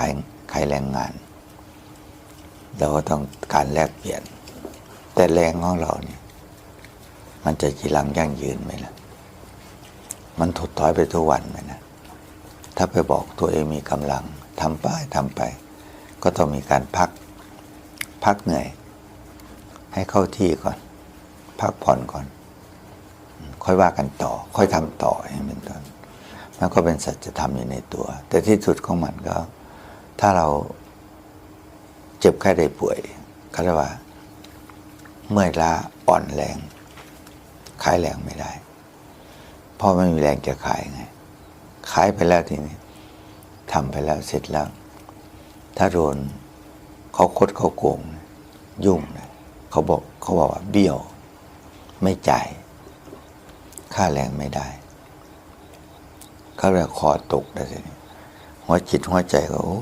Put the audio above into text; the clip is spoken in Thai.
ขายขายแรงงาน เราก็ต้องการแลกเปลี่ยน แต่แรงของเราเนี่ย มันจะจีรังยั่งยืนไหมล่ะ มันถดถอยไปทุกวันไหมนะ ถ้าไปบอกตัวเองมีกำลังทำไปทำไป ก็ต้องมีการพัก พักเหนื่อย ให้เข้าที่ก่อน พักผ่อนก่อน ค่อยว่ากันต่อ ค่อยทำต่ออย่างเป็นต้นมันก็เป็นสัจธรรมอยู่ในตัว แต่ที่สุดของมันก็ ถ้าเราเจ็บไข้ได้ป่วยเขาเรียกว่า เมื่อยล้าอ่อนแรงขายแรงไม่ได้เพราะไม่มีแรงจะขายไง ขายไปแล้วทีนี้ทำไปแล้วเสร็จแล้ว ถ้าโดนเขาคดเขาโกง ยุ่งนะเขาบอกเขาบอกว่าเบี้ยว ไม่จ่ายค่าแรงไม่ได้เขาเลยคอตกได้ทีนี้หัวจิตหัวใจก็โอ้